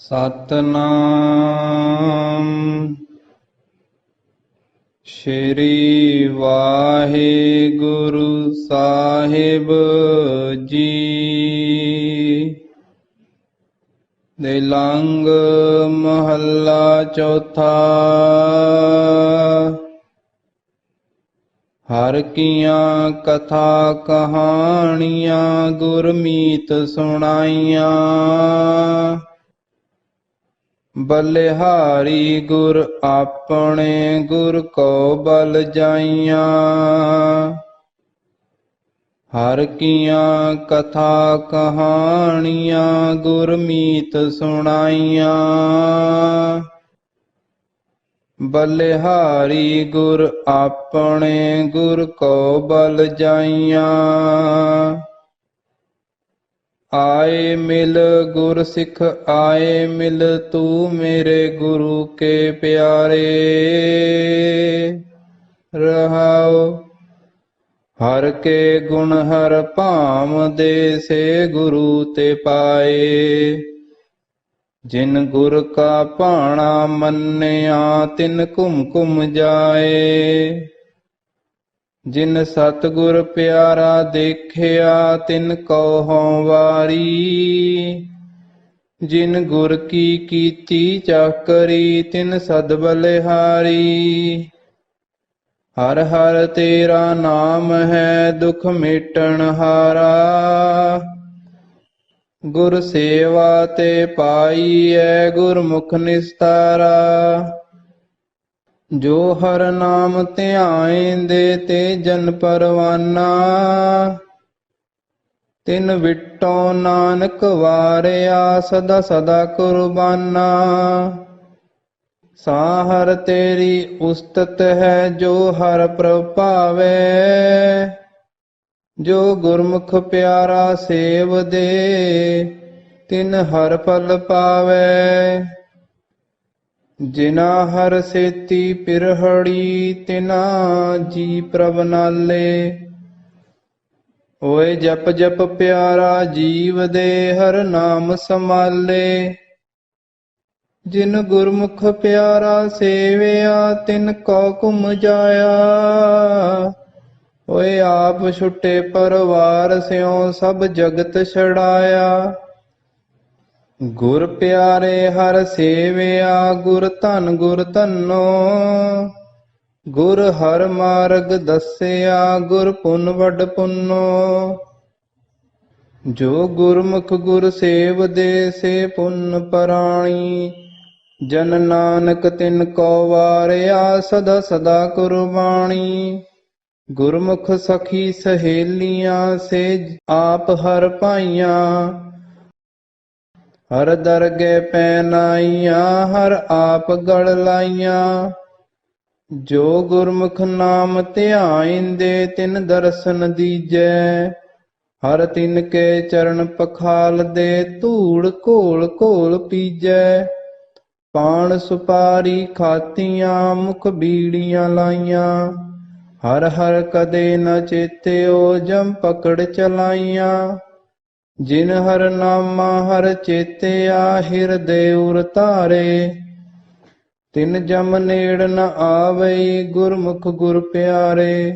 ਸਤਨਾਮ। ਸ਼੍ਰੀ ਵਾਹਿਗੁਰੂ ਸਾਹਿਬ ਜੀ। ਦੇਲੰਗ ਮਹੱਲਾ ਚੌਥਾ। ਹਰ ਕੀਆਂ ਕਥਾ ਕਹਾਣੀਆਂ ਗੁਰਮੀਤ ਸੁਣਾਈਆਂ। ਬਲਿਹਾਰੀ ਗੁਰ ਆਪਣੇ ਗੁਰ ਕੋ ਬਲ ਜਾਈਆਂ। ਹਰ ਕੀਆਂ ਕਥਾ ਕਹਾਣੀਆਂ ਗੁਰਮੀਤ ਸੁਣਾਈਆਂ। ਬਲਿਹਾਰੀ ਗੁਰ ਆਪਣੇ ਗੁਰ ਕੋ ਬਲ ਜਾਈਆਂ। ਆਏ ਮਿਲ ਗੁਰ ਸਿੱਖ ਆਏ ਮਿਲ ਤੂੰ ਮੇਰੇ ਗੁਰੂ ਕੇ ਪਿਆਰੇ। ਰਹਾਉ ਹਰ ਕੇ ਗੁਣ ਹਰ ਭਾਮ ਦੇ ਸੇ ਗੁਰੂ ਤੇ ਪਾਏ। ਜਿਨ ਗੁਰ ਕਾ ਭਾਣਾ ਮੰਨਿਆ ਤਿਨ ਘੁਮ ਘੁਮ ਜਾਏ। ਜਿਨ ਸਤਿਗੁਰ ਪਿਆਰਾ ਦੇਖਿਆ, ਤਿਨ ਕਉ ਹਉ ਵਾਰੀ। ਜਿਨ ਗੁਰ ਕੀ ਕੀਤੀ ਚਾਕਰੀ, ਤਿਨ ਸਦ ਬਲਿਹਾਰੀ। ਹਰ ਹਰ ਤੇਰਾ ਨਾਮ ਹੈ, ਦੁਖ ਮਿਟਣ ਹਾਰਾ। ਗੁਰ ਸੇਵਾ ਤੇ ਪਾਈ ਪਾਈਐ ਗੁਰਮੁਖ ਨਿਸਤਾਰਾ। ਜੋ ਹਰ ਨਾਮ ਧਿਆਇਂਦੇ ਤੇ ਜਨ ਪਰਵਾਨਾ, ਤਿਨ ਵਿਟੋ ਨਾਨਕ ਵਾਰਿਆ ਸਦਾ ਸਦਾ ਕੁਰਬਾਨਾ। ਸਾਹਰ ਤੇਰੀ ਉਸਤਤ ਹੈ ਜੋ ਹਰ ਪ੍ਰਭਾਵੇ, ਜੋ ਗੁਰਮੁਖ ਪਿਆਰਾ ਸੇਵ ਦੇ, ਤਿਨ ਹਰ ਫਲ ਪਾਵੇ। ਜਿਨਾ ਹਰ ਸੇਤੀ ਪਿਰਹੜੀ, ਤਿਨਾ ਜੀ ਪ੍ਰਭ ਨਾਲੇ। ਓਏ ਜਪ ਜਪ ਪਿਆਰਾ ਜੀਵ ਦੇ ਹਰ ਨਾਮ ਸਮਾਲੇ ਜਿਨ ਗੁਰਮੁਖ ਪਿਆਰਾ ਸੇਵਿਆ, ਤਿਨ ਕੋ ਘੁਮ ਜਾਇਆ। ਓਏ ਆਪ ਛੁੱਟੇ ਪਰਵਾਰ ਸਿਓ ਸਭ ਜਗਤ ਛੜਾਇਆ ਗੁਰ ਪਿਆਰੇ ਹਰ ਸੇਵਿਆ, ਗੁਰ ਧਨ, ਗੁਰ ਧਨੋ। ਗੁਰ ਹਰ ਮਾਰਗ ਦੱਸਿਆ, ਗੁਰ ਪੁੰਨ ਵੱਡ ਪੁੰਨੋ। ਜੋ ਗੁਰਮੁਖ ਗੁਰ ਸੇਵ ਸੇ ਪੁੰਨ ਪਰਾਣੀ। ਜਨ ਨਾਨਕ ਤਿਨ ਕੋ ਵਾਰਿਆ, ਸਦਾ ਸਦਾ ਕੁਰਬਾਣੀ। ਗੁਰਮੁਖ ਸਖੀ ਸਹੇਲੀਆਂ, ਸੇ ਆਪ ਹਰ ਪਾਈਆਂ ਹਰ ਦਰਗੇ ਪੈ ਪੈਨਾਈਆਂ ਹਰ ਆਪ ਗੜ ਲਾਈਆਂ। ਜੋ ਗੁਰਮੁਖ ਨਾਮ ਧਿਆਇਂਦੇ ਤਿਨ ਦਰਸ਼ਨ ਦੀਜੈ। ਹਰ ਤਿਨ ਕੇ ਚਰਨ ਪਖਾਲ ਦੇ, ਧੂੜ ਘੋਲ ਘੋਲ ਪੀਜੈ। ਪਾਣ ਸੁਪਾਰੀ ਖਾਤੀਆਂ, ਮੁਖ ਬੀੜੀਆਂ ਲਾਈਆਂ। ਹਰ ਹਰ ਕਦੇ ਨ ਚੇਤਿਓ, ਜਮ ਪਕੜ ਚਲਾਈਆਂ। ਜਿਨ ਹਰ ਨਾਮਾ ਹਰ ਚੇਤਿਆ ਹਿਰਦੇ ਉਰ ਧਾਰੇ, ਤਿਨ ਜਮ ਨੇੜ ਨ ਆਵਈ ਗੁਰਮੁਖ ਗੁਰ ਪਿਆਰੇ।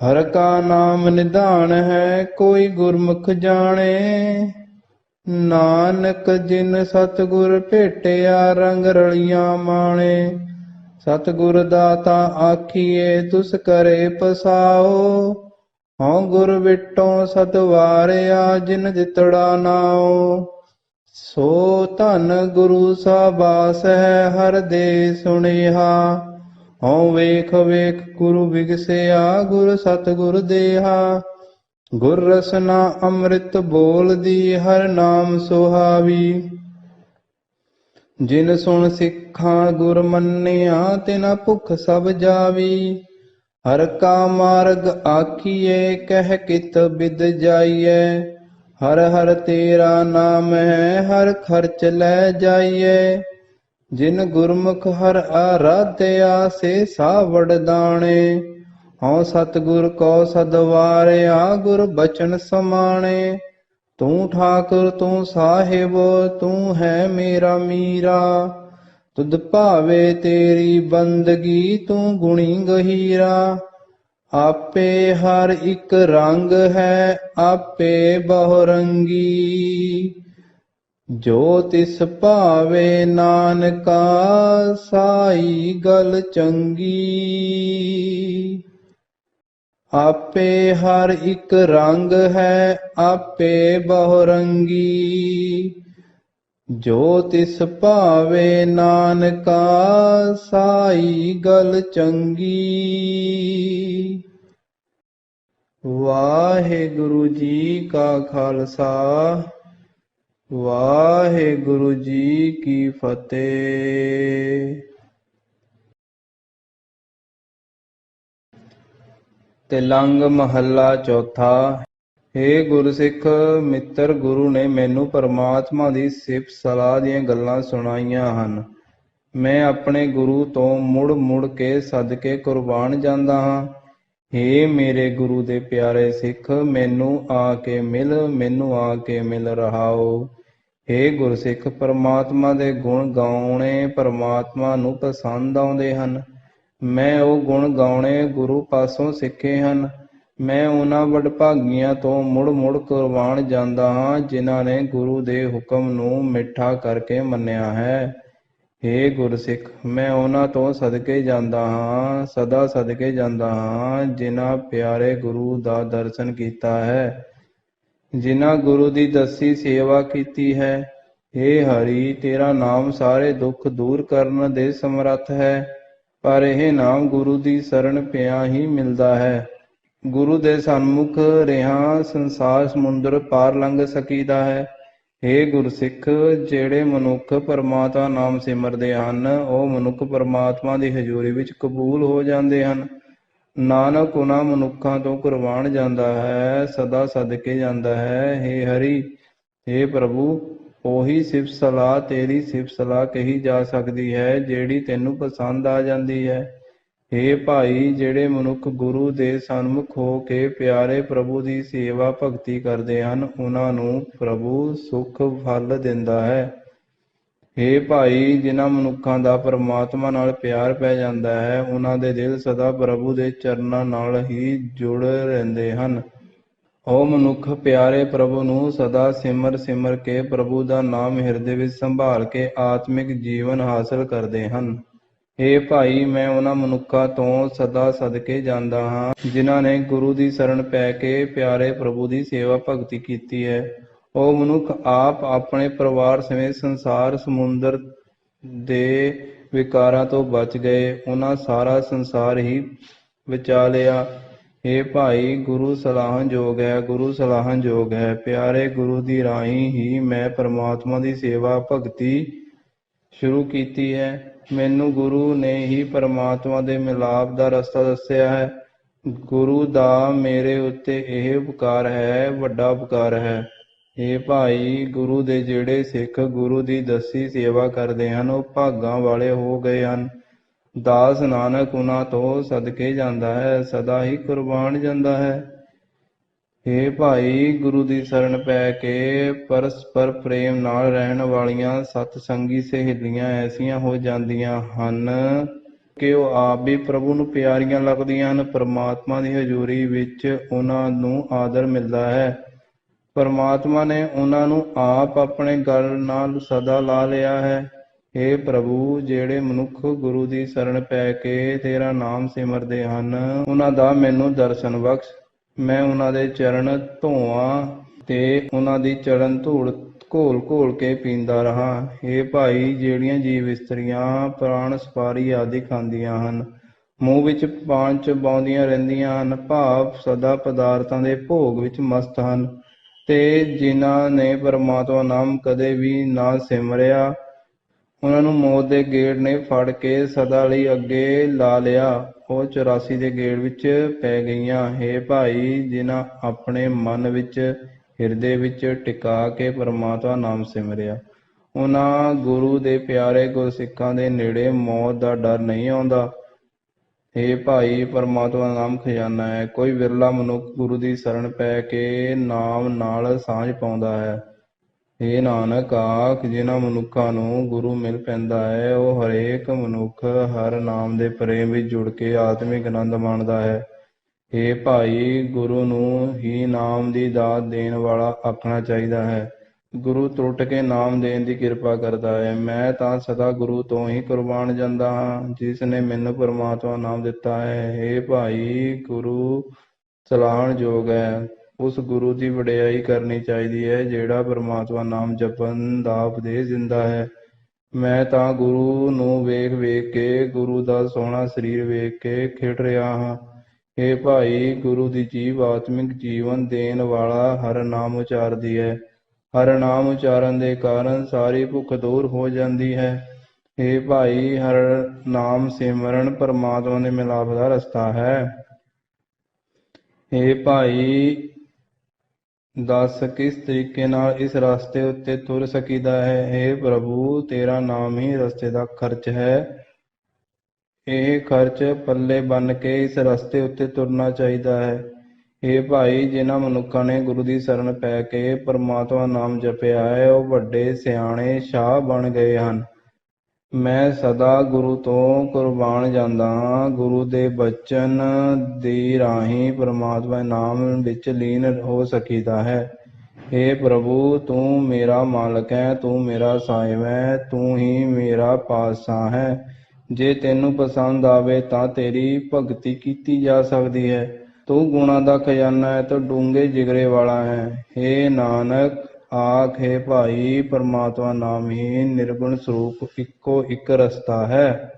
ਹਰ ਕਾ ਨਾਮ ਨਿਧਾਨ ਹੈ ਕੋਈ ਗੁਰਮੁਖ ਜਾਣੇ। ਨਾਨਕ ਜਿਨ ਸਤਿਗੁਰ ਭੇਟਿਆ ਰੰਗ ਰਲੀਆਂ ਮਾਣੇ, ਸਤਿਗੁਰ ਦਾਤਾ ਆਖੀਏ ਤੁਸ ਕਰੇ ਪਸਾਓ। ਹਉ ਗੁਰ ਵਿਟੋ ਸਤਵਾਰਿਆ ਜਿਨ ਜਿਤੜਾ ਨਾਉ। ਸੋ ਧਨ ਗੁਰੂ ਸਾਬਾਸ ਹੈ ਹਰ ਦੇ ਸੁਨੇਹਾ। ਹਉ ਵੇਖ ਵੇਖ ਗੁਰੂ ਵਿਗਸਿਆ ਗੁਰ ਸਤਿਗੁਰ ਦੇਹਾ। ਗੁਰ ਰਸਨਾ ਅੰਮ੍ਰਿਤ ਬੋਲਦੀ ਹਰ ਨਾਮ ਸੁਹਾਵੀ। ਜਿਨ ਸੁਣ ਸਿੱਖਾਂ ਗੁਰ ਮੰਨਿਆ ਤਿਨਾ ਭੁਖ ਸਭ ਜਾਵੀ। ਹਰ ਕਾ ਮਾਰਗ ਆਖੀਏ ਕਹਿ ਕਿਤ ਬਿਦ ਜਾਈਐ। ਹਰ ਹਰ ਤੇਰਾ ਨਾਮ ਹੈ, ਹਰ ਖਰਚ ਲੈ ਜਾਈਐ। ਜਿਨ ਗੁਰਮੁਖ ਹਰ ਆਰਾਧਿਆ, ਸੇ ਸਾਵੜ ਦਾਣੇ। ਹਉ ਸਤਿਗੁਰ ਕੋ ਸਦਵਾਰਿਆ ਗੁਰ ਬਚਨ ਸਮਾਣੇ। ਤੂੰ ਠਾਕੁਰ, ਤੂੰ ਸਾਹਿਬ, ਤੂੰ ਹੈ ਮੇਰਾ ਮੀਰਾ। ਤੁਧ ਭਾਵੇ ਤੇਰੀ ਬੰਦਗੀ ਤੂੰ ਗੁਣੀ ਗਹੀਰਾ। ਆਪੇ ਹਰ ਇੱਕ ਰੰਗ ਹੈ, ਆਪੇ ਬਹੁ ਰੰਗੀ ਜੋ ਤਿਸ ਭਾਵੇ ਨਾਨਕਾ, ਸਾਈ ਗਲ ਚੰਗੀ। ਆਪੇ ਹਰ ਇੱਕ ਰੰਗ ਹੈ, ਆਪੇ ਬਹੁ ਰੰਗੀ ਜੋ ਤਿਸ ਭਾਵੇ ਨਾਨਕਾ, ਸਾਈ ਗਲ ਚੰਗੀ। ਵਾਹਿਗੁਰੂ ਜੀ ਕਾ ਖਾਲਸਾ, ਵਾਹਿਗੁਰੂ ਜੀ ਕੀ ਫਤਿਹ। ਤਿਲੰਗ ਮਹੱਲਾ ਚੌਥਾ। ਹੇ ਗੁਰਸਿੱਖ ਮਿੱਤਰ ਗੁਰੂ ਨੇ ਮੈਨੂੰ ਪਰਮਾਤਮਾ ਦੀ ਸਿਫਤ ਸਲਾਹ ਦੀਆਂ ਗੱਲਾਂ ਸੁਣਾਈਆਂ ਹਨ। ਮੈਂ ਆਪਣੇ ਗੁਰੂ ਤੋਂ ਮੁੜ ਮੁੜ ਕੇ ਸਦਕੇ ਕੁਰਬਾਨ ਜਾਂਦਾ ਹਾਂ। ਹੇ ਮੇਰੇ ਗੁਰੂ ਦੇ ਪਿਆਰੇ ਸਿੱਖ, ਮੈਨੂੰ ਆ ਕੇ ਮਿਲ, ਮੈਨੂੰ ਆ ਕੇ ਮਿਲ ਰਹਾਓ। ਹੇ ਗੁਰਸਿੱਖ ਪਰਮਾਤਮਾ ਦੇ ਗੁਣ ਗਾਉਣੇ ਪਰਮਾਤਮਾ ਨੂੰ ਪਸੰਦ ਆਉਂਦੇ ਹਨ। ਮੈਂ ਉਹ ਗੁਣ ਗਾਉਣੇ ਗੁਰੂ ਪਾਸੋਂ ਸਿੱਖੇ ਹਨ। ਮੈਂ ਉਹਨਾਂ ਵਡਭਾਗੀਆਂ ਤੋਂ ਮੁੜ ਮੁੜ ਕੁਰਬਾਨ ਜਾਂਦਾ ਹਾਂ, ਜਿਨ੍ਹਾਂ ਨੇ ਗੁਰੂ ਦੇ ਹੁਕਮ ਨੂੰ ਮਿੱਠਾ ਕਰਕੇ ਮੰਨਿਆ ਹੈ। ਹੇ ਗੁਰਸਿੱਖ, ਮੈਂ ਉਹਨਾਂ ਤੋਂ ਸਦਕੇ ਜਾਂਦਾ ਹਾਂ, ਸਦਾ ਸਦਕੇ ਜਾਂਦਾ ਹਾਂ, ਜਿਨ੍ਹਾਂ ਪਿਆਰੇ ਗੁਰੂ ਦਾ ਦਰਸ਼ਨ ਕੀਤਾ ਹੈ। ਜਿਨ੍ਹਾਂ ਗੁਰੂ ਦੀ ਦੱਸੀ ਸੇਵਾ ਕੀਤੀ ਹੈ, ਹੇ ਹਰੀ, ਤੇਰਾ ਨਾਮ ਸਾਰੇ ਦੁੱਖ ਦੂਰ ਕਰਨ ਦੇ ਸਮਰੱਥ ਹੈ, ਪਰ ਇਹ ਨਾਮ ਗੁਰੂ ਦੀ ਸ਼ਰਨ ਪਿਆ ਹੀ ਮਿਲਦਾ ਹੈ। ਗੁਰੂ ਦੇ ਸਨਮੁਖ ਰਿਹਾ ਸੰਸਾਰ ਸਮੁੰਦਰ ਪਾਰ ਲੰਘ ਸਕੀਦਾ ਹੈ। ਹੇ ਗੁਰਸਿੱਖ, ਜਿਹੜੇ ਮਨੁੱਖ ਪਰਮਾਤਮਾ ਨਾਮ ਸਿਮਰਦੇ ਹਨ, ਉਹ ਮਨੁੱਖ ਪਰਮਾਤਮਾ ਦੀ ਹਜ਼ੂਰੀ ਵਿੱਚ ਕਬੂਲ ਹੋ ਜਾਂਦੇ ਹਨ। ਨਾਨਕ ਉਹਨਾਂ ਮਨੁੱਖਾਂ ਤੋਂ ਕੁਰਬਾਨ ਜਾਂਦਾ ਹੈ, ਸਦਾ ਸਦਕੇ ਜਾਂਦਾ ਹੈ। ਹੇ ਹਰੀ, ਹੇ ਪ੍ਰਭੂ, ਉਹੀ ਸਿਫਤ ਸਲਾਹ ਤੇਰੀ ਸਿਫਤ ਸਲਾਹ ਕਹੀ ਜਾ ਸਕਦੀ ਹੈ, ਜਿਹੜੀ ਤੈਨੂੰ ਪਸੰਦ ਆ ਜਾਂਦੀ ਹੈ। ਹੇ ਭਾਈ, ਜਿਹੜੇ ਮਨੁੱਖ ਗੁਰੂ ਦੇ ਸਨਮੁਖ ਹੋ ਕੇ ਪਿਆਰੇ ਪ੍ਰਭੂ ਦੀ ਸੇਵਾ ਭਗਤੀ ਕਰਦੇ ਹਨ, ਉਹਨਾਂ ਨੂੰ ਪ੍ਰਭੂ ਸੁਖ ਫਲ ਦਿੰਦਾ ਹੈ। ਹੇ ਭਾਈ, ਜਿਨ੍ਹਾਂ ਮਨੁੱਖਾਂ ਦਾ ਪਰਮਾਤਮਾ ਨਾਲ ਪਿਆਰ ਪੈ ਜਾਂਦਾ ਹੈ, ਉਹਨਾਂ ਦੇ ਦਿਲ ਸਦਾ ਪ੍ਰਭੂ ਦੇ ਚਰਨਾਂ ਨਾਲ ਹੀ ਜੁੜ ਰਹਿੰਦੇ ਹਨ। ਉਹ ਮਨੁੱਖ ਪਿਆਰੇ ਪ੍ਰਭੂ ਨੂੰ ਸਦਾ ਸਿਮਰ ਸਿਮਰ ਕੇ ਪ੍ਰਭੂ ਦਾ ਨਾਮ ਹਿਰਦੇ ਵਿੱਚ ਸੰਭਾਲ ਕੇ ਆਤਮਿਕ ਜੀਵਨ ਹਾਸਲ ਕਰਦੇ ਹਨ। ਹੇ ਭਾਈ, ਮੈਂ ਉਹਨਾਂ ਮਨੁੱਖਾਂ ਤੋਂ ਸਦਾ ਸਦਕੇ ਜਾਂਦਾ ਹਾਂ, ਜਿਨ੍ਹਾਂ ਨੇ ਗੁਰੂ ਦੀ ਸ਼ਰਨ ਪੈ ਕੇ ਪਿਆਰੇ ਪ੍ਰਭੂ ਦੀ ਸੇਵਾ ਭਗਤੀ ਕੀਤੀ ਹੈ। ਉਹ ਮਨੁੱਖ ਆਪ ਆਪਣੇ ਪਰਿਵਾਰ ਸਮੇਤ ਸੰਸਾਰ, ਸਮੁੰਦਰ ਦੇ ਵਿਕਾਰਾਂ ਤੋਂ ਬਚ ਗਏ। ਉਹਨਾਂ ਸਾਰਾ ਸੰਸਾਰ ਹੀ ਬਚਾ ਲਿਆ। ਹੇ ਭਾਈ, ਗੁਰੂ ਸਲਾਹਨਯੋਗ ਹੈ, ਗੁਰੂ ਸਲਾਹਨਯੋਗ ਹੈ। ਪਿਆਰੇ ਗੁਰੂ ਦੀ ਰਾਹੀਂ ਹੀ ਮੈਂ ਪਰਮਾਤਮਾ ਦੀ ਸੇਵਾ ਭਗਤੀ ਸ਼ੁਰੂ ਕੀਤੀ ਹੈ। ਮੈਨੂੰ ਗੁਰੂ ਨੇ ਹੀ ਪਰਮਾਤਮਾ ਦੇ ਮਿਲਾਪ ਦਾ ਰਸਤਾ ਦੱਸਿਆ ਹੈ। ਗੁਰੂ ਦਾ ਮੇਰੇ ਉੱਤੇ ਇਹ ਉਪਕਾਰ ਹੈ, ਵੱਡਾ ਉਪਕਾਰ ਹੈ। ਇਹ ਭਾਈ, ਗੁਰੂ ਦੇ ਜਿਹੜੇ ਸਿੱਖ ਗੁਰੂ ਦੀ ਦਸੀ ਸੇਵਾ ਕਰਦੇ ਹਨ, ਉਹ ਭਾਗਾਂ ਵਾਲੇ ਹੋ ਗਏ ਹਨ। ਦਾਸ ਨਾਨਕ ਉਹਨਾਂ ਤੋਂ ਸਦਕੇ ਜਾਂਦਾ ਹੈ, ਸਦਾ ਹੀ ਕੁਰਬਾਨ ਜਾਂਦਾ ਹੈ। ਹੇ ਭਾਈ, ਗੁਰੂ ਦੀ ਸ਼ਰਨ ਪੈ ਕੇ ਪਰਸਪਰ ਪ੍ਰੇਮ ਨਾਲ ਰਹਿਣ ਵਾਲੀਆਂ ਸਤ ਸੰਗੀ ਸਹੇਲੀਆਂ ਐਸੀਆਂ ਹੋ ਜਾਂਦੀਆਂ ਹਨ ਕਿ ਉਹ ਆਪ ਵੀ ਪ੍ਰਭੂ ਨੂੰ ਪਿਆਰੀਆਂ ਲੱਗਦੀਆਂ ਹਨ। ਪਰਮਾਤਮਾ ਦੀ ਹਜ਼ੂਰੀ ਵਿੱਚ ਉਹਨਾਂ ਨੂੰ ਆਦਰ ਮਿਲਦਾ ਹੈ। ਪਰਮਾਤਮਾ ਨੇ ਉਹਨਾਂ ਨੂੰ ਆਪ ਆਪਣੇ ਗਲ ਨਾਲ ਸਦਾ ਲਾ ਲਿਆ ਹੈ। ਹੇ ਪ੍ਰਭੂ, ਜਿਹੜੇ ਮਨੁੱਖ ਗੁਰੂ ਦੀ ਸ਼ਰਨ ਪੈ ਕੇ ਤੇਰਾ ਨਾਮ ਸਿਮਰਦੇ ਹਨ, ਉਹਨਾਂ ਦਾ ਮੈਨੂੰ ਦਰਸ਼ਨ ਬਖਸ਼ ਮੈਂ ਉਹਨਾਂ ਦੇ ਚਰਨ ਧੋਵਾਂ ਤੇ ਉਹਨਾਂ ਦੀ ਚਰਨ ਧੂੜ ਘੋਲ ਘੋਲ ਕੇ ਪੀਂਦਾ ਰਹਾ। ਹੇ ਭਾਈ, ਜਿਹੜੀਆਂ ਜੀਵ ਇਸਤਰੀਆਂ ਪ੍ਰਾਣ ਸਪਾਰੀ ਆਦਿ ਖਾਂਦੀਆਂ ਹਨ, ਮੂੰਹ ਵਿੱਚ ਪਾਨ ਚਬਾਉਂਦੀਆਂ ਰਹਿੰਦੀਆਂ ਹਨ, ਭਾਵ ਸਦਾ ਪਦਾਰਥਾਂ ਦੇ ਭੋਗ ਵਿੱਚ ਮਸਤ ਹਨ। ਤੇ ਜਿਨ੍ਹਾਂ ਨੇ ਪਰਮਾਤਮਾ ਨਾਮ ਕਦੇ ਵੀ ਨਾ ਸਿਮਰਿਆ, ਉਹਨਾਂ ਨੂੰ ਮੌਤ ਦੇ ਗੇੜ ਨੇ ਫੜ ਕੇ ਸਦਾ ਲਈ ਅੱਗੇ ਲਾ ਲਿਆ। ਉਹ 84 ਦੇ ਗੇੜ ਵਿੱਚ ਪੈ ਗਈਆਂ। हे ਭਾਈ, ਜਿਨ੍ਹਾਂ ਆਪਣੇ ਮਨ ਵਿੱਚ, ਹਿਰਦੇ ਵਿੱਚ ਟਿਕਾ ਕੇ ਪਰਮਾਤਮਾ ਨਾਮ ਸਿਮਰਿਆ। ਉਹਨਾਂ ਗੁਰੂ ਦੇ ਪਿਆਰੇ ਗੁਰਸਿੱਖਾਂ ਦੇ ਨੇੜੇ ਮੌਤ ਦਾ ਡਰ ਨਹੀਂ ਆਉਂਦਾ। हे ਭਾਈ, ਪਰਮਾਤਮਾ ਨਾਮ ਖਜ਼ਾਨਾ ਹੈ। ਕੋਈ ਵਿਰਲਾ ਮਨੁੱਖ ਗੁਰੂ ਦੀ ਸ਼ਰਨ ਪੈ ਕੇ ਨਾਮ ਨਾਲ ਸਾਂਝ ਪਾਉਂਦਾ ਹੈ। ਹੇ ਨਾਨਕ, ਆਖ ਜਿਨ੍ਹਾਂ ਮਨੁੱਖਾਂ ਨੂੰ ਗੁਰੂ ਮਿਲ ਪੈਂਦਾ ਹੈ, ਉਹ ਹਰੇਕ ਮਨੁੱਖ ਹਰ ਨਾਮ ਦੇ ਪ੍ਰੇਮ ਵਿੱਚ ਜੁੜ ਕੇ ਆਤਮਿਕ ਆਨੰਦ ਮਾਣਦਾ ਹੈ। ਹੇ ਭਾਈ, ਗੁਰੂ ਨੂੰ ਹੀ ਨਾਮ ਦੀ ਦਾਤ ਦੇਣ ਵਾਲਾ ਆਖਣਾ ਚਾਹੀਦਾ ਹੈ। ਗੁਰੂ ਟੁੱਟ ਕੇ ਨਾਮ ਦੇਣ ਦੀ ਕਿਰਪਾ ਕਰਦਾ ਹੈ। ਮੈਂ ਤਾਂ ਸਦਾ ਗੁਰੂ ਤੋਂ ਹੀ ਕੁਰਬਾਨ ਜਾਂਦਾ ਹਾਂ, ਜਿਸ ਨੇ ਮੈਨੂੰ ਪਰਮਾਤਮਾ ਨਾਮ ਦਿੱਤਾ ਹੈ। हे ਭਾਈ, ਗੁਰੂ ਸਲਾਹਣ ਯੋਗ ਹੈ। ਉਸ ਗੁਰੂ ਦੀ ਵਡਿਆਈ ਕਰਨੀ ਚਾਹੀਦੀ ਹੈ ਜਿਹੜਾ ਪਰਮਾਤਮਾ ਨਾਮ ਜਪਣ ਦਾ ਉਪਦੇਸ਼ ਦਿੰਦਾ ਹੈ ਮੈਂ ਤਾਂ ਗੁਰੂ ਨੂੰ ਵੇਖ ਵੇਖ ਕੇ ਗੁਰੂ ਦਾ ਸੋਹਣਾ ਸਰੀਰ ਵੇਖ ਕੇ ਖਿੜ ਰਿਹਾ ਹਾਂ हे ਭਾਈ ਗੁਰੂ ਦੀ ਜੀਵ ਆਤਮਿਕ ਜੀਵਨ ਦੇਣ ਵਾਲਾ ਹਰ ਨਾਮ ਉਚਾਰਦੀ ਹੈ ਹਰ ਨਾਮ ਉਚਾਰਨ ਦੇ ਕਾਰਨ ਸਾਰੀ ਭੁੱਖ ਦੂਰ ਹੋ ਜਾਂਦੀ ਹੈ हे ਭਾਈ ਹਰ ਨਾਮ ਸਿਮਰਨ ਪਰਮਾਤਮਾ ਦੇ ਮਿਲਾਪ ਦਾ ਰਸਤਾ ਹੈ हे ਭਾਈ ਦੱਸ ਕਿਸ ਤਰੀਕੇ ਨਾਲ ਇਸ ਰਸਤੇ ਉੱਤੇ ਤੁਰ ਸਕੀਦਾ ਹੈ? हे ਪ੍ਰਭੂ, ਤੇਰਾ ਨਾਮ ਹੀ ਰਸਤੇ ਦਾ ਖਰਚ ਹੈ। ਇਹ ਖਰਚ ਪੱਲੇ ਬੰਨ ਕੇ ਇਸ ਰਸਤੇ ਉੱਤੇ ਤੁਰਨਾ ਚਾਹੀਦਾ ਹੈ। ਇਹ ਭਾਈ, ਜਿਨ੍ਹਾਂ ਮਨੁੱਖਾਂ ਨੇ ਗੁਰੂ ਦੀ ਸ਼ਰਨ ਪੈ ਕੇ ਪਰਮਾਤਮਾ ਨਾਮ ਜਪਿਆ ਹੈ, ਉਹ ਵੱਡੇ, ਸਿਆਣੇ, ਸ਼ਾਹ ਬਣ ਗਏ ਹਨ। ਮੈਂ ਸਦਾ ਗੁਰੂ ਤੋਂ ਕੁਰਬਾਨ ਜਾਂਦਾ ਹਾਂ। ਗੁਰੂ ਦੇ ਬਚਨ ਦੀ ਰਾਹੀਂ ਪਰਮਾਤਮਾ ਨਾਮ ਵਿੱਚ ਲੀਨ ਹੋ ਸਕੀਦਾ ਹੈ। हे ਪ੍ਰਭੂ, ਤੂੰ ਮੇਰਾ ਮਾਲਕ ਹੈ, ਤੂੰ ਮੇਰਾ ਸਾਹਿਬ ਹੈ, ਤੂੰ ਹੀ ਮੇਰਾ ਪਾਤਸ਼ਾਹ ਹੈ। ਜੇ ਤੈਨੂੰ ਪਸੰਦ ਆਵੇ ਤਾਂ ਤੇਰੀ ਭਗਤੀ ਕੀਤੀ ਜਾ ਸਕਦੀ ਹੈ। ਤੂੰ ਗੁਣਾ ਦਾ ਖਜ਼ਾਨਾ ਹੈ, ਤੂੰ ਡੂੰਘੇ ਜਿਗਰੇ ਵਾਲਾ ਹੈ। हे ਨਾਨਕ ਆਖੇ ਭਾਈ, ਪਰਮਾਤਮਾ ਨਾਮ ਹੀ ਨਿਰਗੁਣ ਸਰੂਪ ਇੱਕੋ ਇੱਕ ਰਸਤਾ ਹੈ।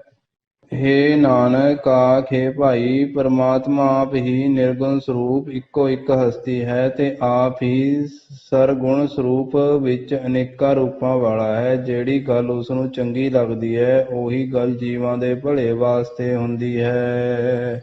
हे ਨਾਨਕ, ਆਖੇ ਭਾਈ, ਪਰਮਾਤਮਾ ਆਪ ਹੀ ਨਿਰਗੁਣ ਸਰੂਪ ਇੱਕੋ ਇੱਕ ਹਸਤੀ ਹੈ ਤੇ ਆਪ ਹੀ ਸਰਗੁਣ ਸਰੂਪ ਵਿੱਚ ਅਨੇਕਾਂ ਰੂਪਾਂ ਵਾਲਾ ਹੈ। ਜਿਹੜੀ ਗੱਲ ਉਸ ਨੂੰ ਚੰਗੀ ਲੱਗਦੀ ਹੈ, ਉਹੀ ਗੱਲ ਜੀਵਾਂ ਦੇ ਭਲੇ ਵਾਸਤੇ ਹੁੰਦੀ ਹੈ।